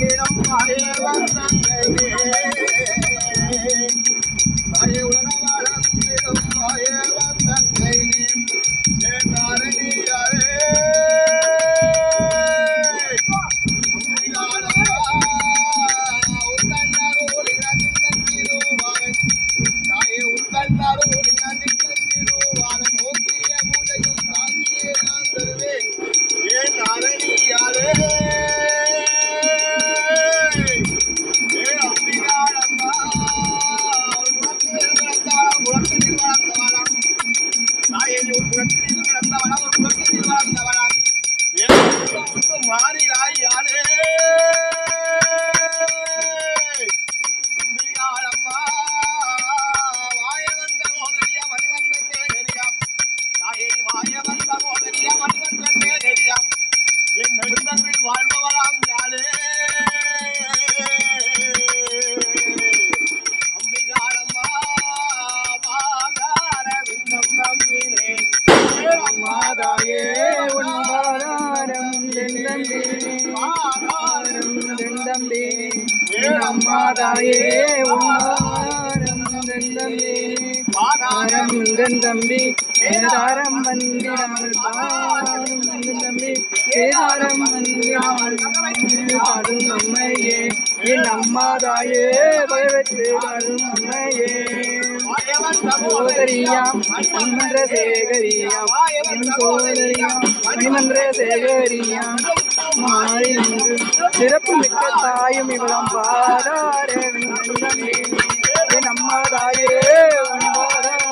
உலகிடம் மாயவன் தந்தையே அம்மாதாயே உன்பாதாரம் தென்னம்பி பாரம் தென்னம்பி ஏதாரம் வந்திடாமல் பாரம் தம்பி ஏதாரம் வந்திடாமல் பாடும் அம்மையே என் அம்மாதாயே பயவற்று பாடும் அம்மையே மணிமன்ற சேகரியாம் என் சோதரியாம் மணிமன்ற சேகரியாம் மாறி சிறப்பு மிக்க தாயும் இவளாம் பாராரே வெண்ணந்தமே என் அம்மாதாயே உன்பாதாரம்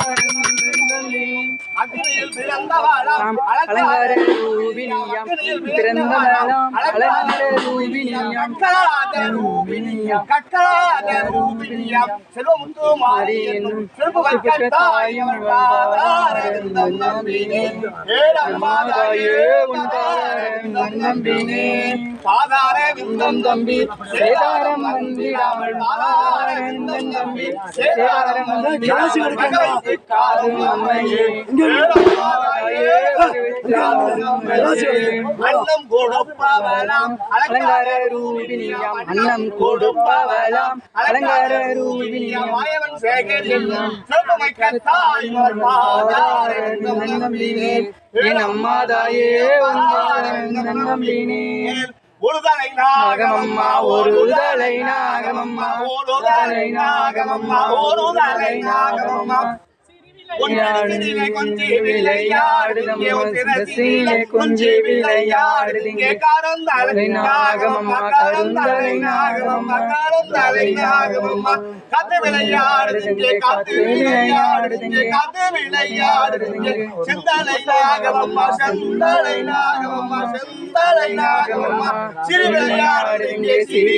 அலங்கார ரூபினியாம் பிறந்தவளாம் அலங்கார செல்வமுத்து மாறி என்னும் நம்பினே பாதார விந்தம் தம்பி சேதாரம் வந்திடாமல் பாரந்தன் தம்பி சேதாரம் வந்திடாமல் காதும் அம்மையே அன்னம் கொடுப்பவளாம் அலங்கார ரூபினியாம் அன்னம் கொடுப்பவளாம் அலங்கார ரூபினியாம் மாயவன் சேகரியம் பாதார விந்தம் நம்பினே என் அம்மாதாயே உன்பாதாரம் நம்பினே ஒருதலை நாகமம்மா நாகமம்மா ஒரு தலை நாகமம்மா ஒருதலை நாகமம்மா ஒருதலை நாகமம்மா. விளையாடுதிலே கொஞ்சி விளையாடுதம்மா சிரசிலே கொஞ்சி விளையாடுதிங்கே கருந்தலை நாகமம்மா கருந்தலை நாகமம்மா கருந்தலை நாகமம்மா கத்து விளையாடுதிங்கே கத்து விளையாடுதிங்கே கத்து விளையாடுதிங்கே செந்தலை நாகமம்மா செந்தலை நாகமம்மா நாகமம்மா சிறு விளையாடுதிங்கே சிறு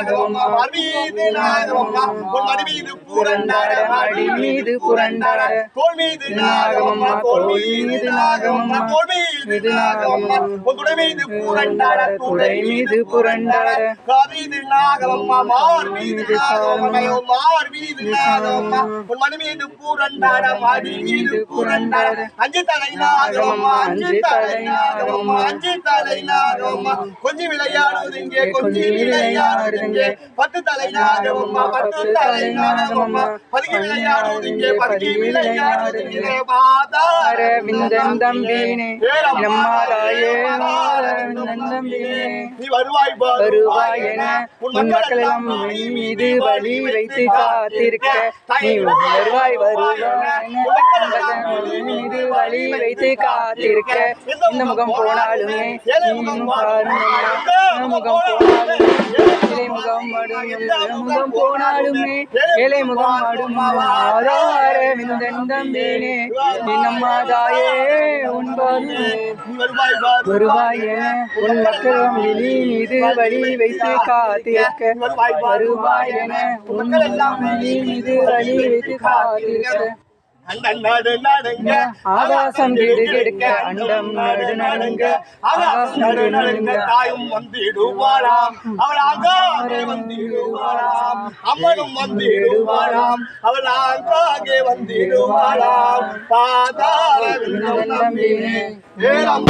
விளையாடுதிங்கே சிறு விளையாடுதிங்கே பார்வீது நாகமம்மா பார்வீது நாகமம்மா அடி மீது புரண்டாட தோல் மீது நாகமம்மா தோல் மீது நாகமம்மா தோல் மீது நாகமம்மா உன் மீது புரண்டாட துடை மீது புரண்டாட காமீது நாகமம்மா மார் மீது நாகமம்மா மார் மீது நாகமம்மா உன் மீது பூரண்டாட மாடி மீது பூரண்டாட அஞ்சு தலை நாகமம்மா அஞ்சு தலை நாகமம்மா அஞ்சு தலை நாகமம்மா கொஞ்சி விளையாடுவதுங்கே கொஞ்சி விளையாடுவதுங்கே பத்து தலை நாகமம்மா பத்து தலை நாகமம்மா பதுக்கி பதுக்கி தம்பினே நம்மாராயே தம்பினே நீ வருவாய். வருவாய் என உன் மக்கள் எல்லாம் நீ மீது வழி வைத்து காத்திருக்க. நீ வருவாய் மீது வழி வைத்து காத்திருக்க. இந்த முகம் போனாலுமே முகம் போனாலுமே முகம் மடும் போனாலுமே இலை முகம் மடும் ஆதார விந்தன் தம்பினே நம்மாதாயே உண்பாது வருவாய் உன் மக்களும் விழி மீது வழி வைத்து காத்திருக்க. வருவாய் என உன் எல்லாம் மீது வழி வைத்து காத்திருக்க. ஆகாசம் கிடுகிடுக்க அண்டம் நடு நடுங்க. ஆகாசம் நடு நடுங்க தாயும் வந்திடுவாராம் அவள் ஆங்காங்கே வந்திடுவாராம் அம்மனும் வந்திடுவாராம் அவள் ஆங்காங்கே வந்திடுவாராம் பாதாள நம்பினே பாதாள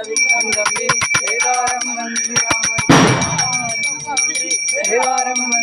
விண்ணம் அம்மாதாயே